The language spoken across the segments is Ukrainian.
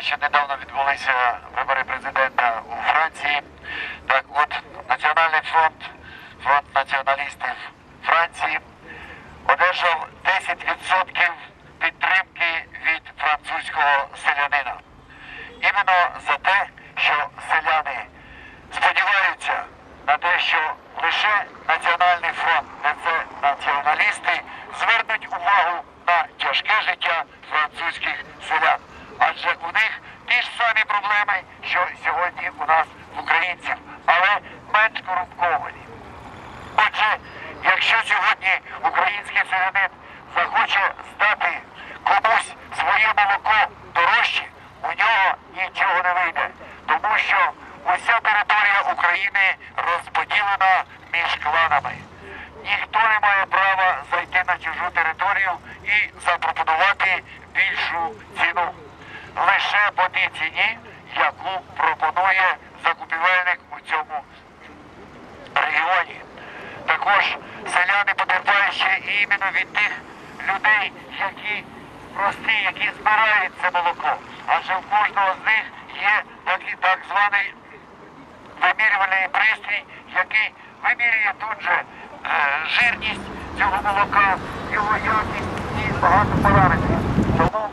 що недавно відбулися вибори президента у Франції. Так от Національний фронт, фронт націоналістів Франції одержав 10% підтримки від французького селянина. Іменно за те, що селяни сподіваються на те, що лише Національний фронт, де це націоналісти, звернуть увагу на тяжке життя французьких селян. Адже у них ті ж самі проблеми, що сьогодні у нас в українців, але менш корумповані. Отже, якщо сьогодні український селянин захоче здати комусь своє молоко дорожче, у нього нічого не вийде, тому що уся територія України розподілена між кланами. Ніхто не має права зайти на чужу територію і запропонувати більшу ціну. Лише по тій ціні, яку пропонує закупівельник у цьому регіоні. Також селяни потерпають ще іменно від тих людей, які прості, які збирають це молоко. Адже в кожного з них є такий так званий вимірювальний пристрій, який вимірює тут же е, жирність цього молока, його якість і багато параметрів. Тому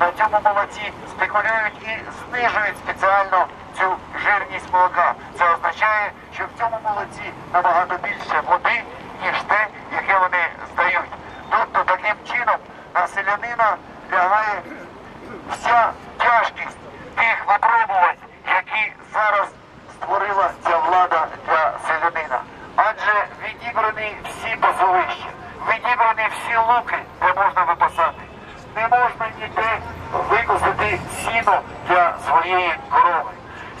на цьому молоці спекулюють і знижують спеціально цю жирність молока. Це означає, що в цьому молоці набагато більше води, ніж те, яке вони здають. Тобто таким чином на селянина лягає вся тяжкість тих випробувань, які зараз створила ця влада для селянина. Адже відібрані всі базовища, відібрані всі луки, де можна випасати. Не можна ніде викосити сіно для своєї корови.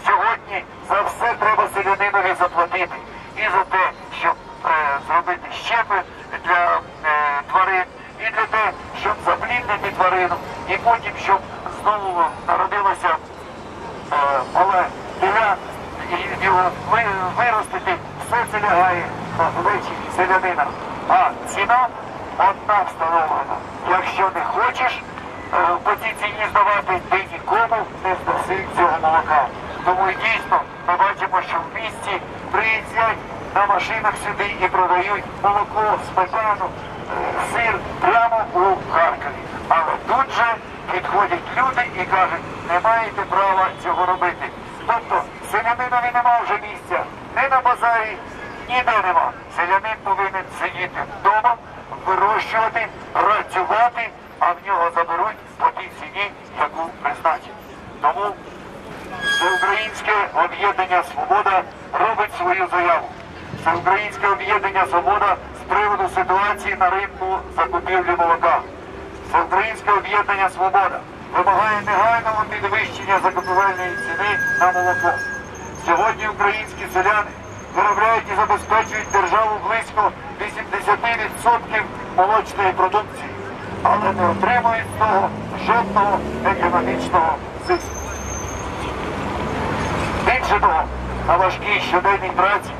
Сьогодні за все треба селянинові заплатити. І за те, щоб е, зробити щепи для е, тварин, і для те, щоб запліднити тварину, і потім, щоб знову народилося е, мале теля і його ви- виростити, все це лягає на плечі селянина. А ціна одна встановлена. Якщо не хочеш е, по здавати, ти нікому не здаси цього молока. Тому дійсно ми бачимо, що в місті приїздять на машинах сюди і продають молоко, сметану, е, сир прямо у Харкові. Але тут же підходять люди і кажуть, не маєте права цього робити. Тобто селянинові нема вже місця не на базарі, ніде нема. Селянин повинен сидіти вдома, вирощувати, працювати, а в нього заберуть по тій ціні, яку призначить. Тому Всеукраїнське об'єднання Свобода робить свою заяву. Всеукраїнське об'єднання Свобода з приводу ситуації на ринку закупівлі молока. Всеукраїнське об'єднання Свобода вимагає негайного підвищення закупівельної ціни на молоко. Сьогодні українські селяни виробляють і забезпечують державу близько 80% молочної продукції, але не отримують з того жодного економічного зиску. Більше того, на важкій щоденній праці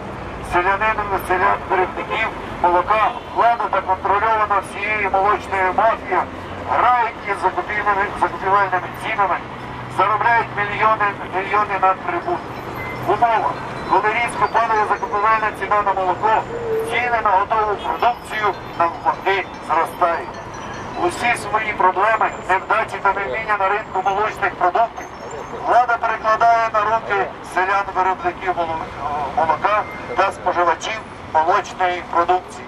селянинами селян виробників молока вкладена контрольована всією молочною мафією, грають із закупівельними, цінами, заробляють мільйони мільйони надприбутків. В умовах, коли різко падає закупівельна ціна на молоко, ціни на готову продукцію навпаки зростають. Усі свої проблеми, невдачі та невміння на ринку молочних продуктів Влада перекладає на руки селян-виробників молока та споживачів молочної продукції.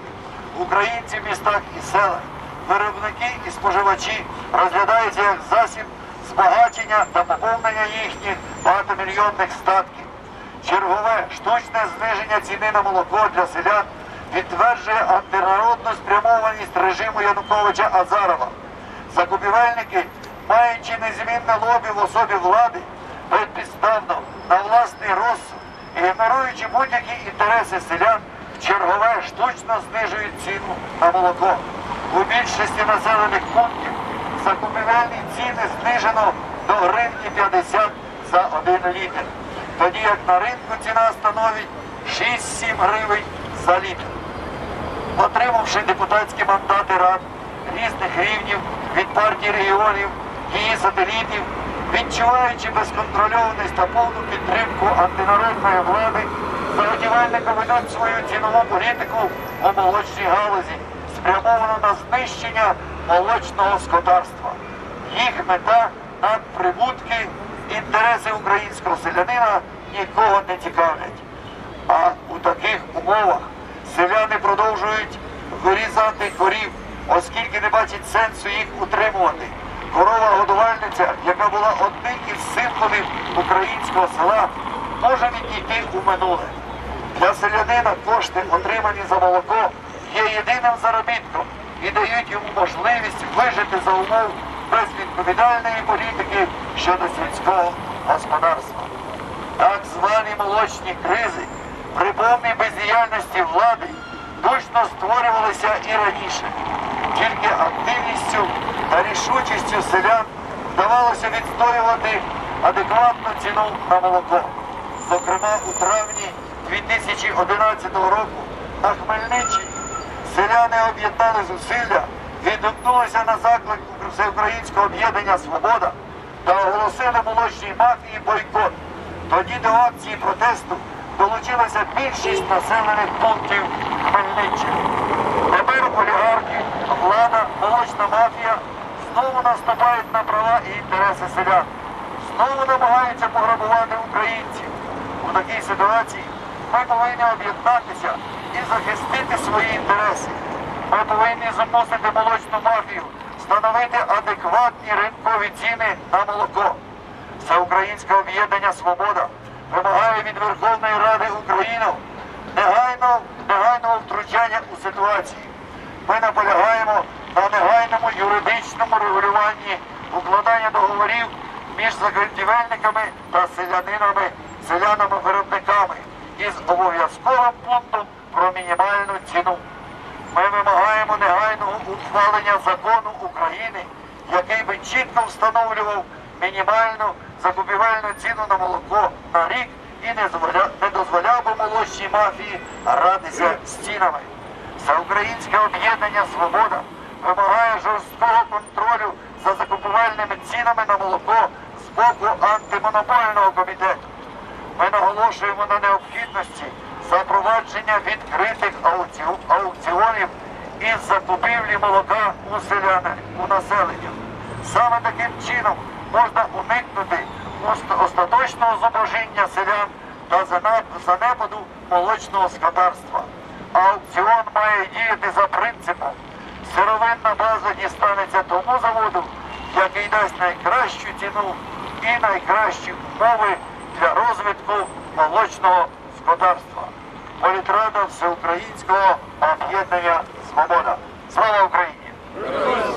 Українці в містах і селах, виробники і споживачі розглядаються як засіб збагачення та поповнення їхніх багатомільйонних статків. Чергове штучне зниження ціни на молоко для селян підтверджує антинародну спрямованість режиму Януковича Азарова. Закупівельники, маючи незмінне лобі в особі влади, безпідставно на власний розсуд, ігноруючи будь-які інтереси селян, чергове штучно знижують ціну на молоко. У більшості населених пунктів закупівельні ціни знижено до гривні 50 за один літр. Тоді як на ринку ціна становить 6-7 гривень за літр отримавши депутатські мандати рад різних рівнів від партії регіонів, її сателітів, відчуваючи безконтрольованість та повну підтримку антинародної влади, заготівельники ведуть свою цінову політику у молочній галузі, спрямовану на знищення молочного скотарства. Їх мета надприбутки, інтереси українського селянина нікого не цікавлять. А у таких умовах селяни продовжують вирізати корів, оскільки не бачать сенсу їх утримувати. Корова годувальниця, яка була одним із символів українського села, може відійти у минуле. Для селянина кошти, отримані за молоко, є єдиним заробітком і дають йому можливість вижити за умов безвідповідальної політики щодо сільського господарства. Так звані молочні кризи при повній бездіяльності влади точно створювалися і раніше. Тільки активністю та рішучістю селян вдавалося відстоювати адекватну ціну на молоко. Зокрема, у травні 2011 року на Хмельниччині селяни об'єднали зусилля, відгукнулися на заклик Всеукраїнського об'єднання Свобода та оголосили молочній мафії бойкот. Тоді до акції протесту долучилася більшість населених пунктів Хмельниччини. Тепер олігархи, влада, молочна мафія знову наступають на права і інтереси селян. Знову намагаються пограбувати українців. У такій ситуації ми повинні об'єднатися і захистити свої інтереси. Ми повинні змусити молочну мафію встановити адекватні ринкові ціни на молоко. Всеукраїнське об'єднання Свобода вимагає від Верховної Ради України негайного, втручання у ситуацію. Ми наполягаємо на негайному юридичному регулюванні укладання договорів між заготівельниками та селянинами, селянами-виробниками із обов'язковим пунктом про мінімальну ціну. Ми вимагаємо негайного ухвалення закону України, який би чітко встановлював мінімальну закупівельну ціну на молоко на рік і не дозволя- не дозволяв би молочній мафії гратися з цінами. Всеукраїнське об'єднання Свобода вимагає жорсткого контролю за закупівельними цінами на молоко з боку антимонопольного комітету. Ми наголошуємо на необхідності запровадження відкритих аукціонів із закупівлі молока у селяни, у населення. Саме таким чином можна уникнути ост- остаточного зубожіння селян та занепаду молочного господарства. Аукціон має діяти за принципом. Сировинна база дістанеться тому заводу, який дасть найкращу ціну і найкращі умови для розвитку молочного господарства, політрада всеукраїнського об'єднання Свобода. Слава Україні!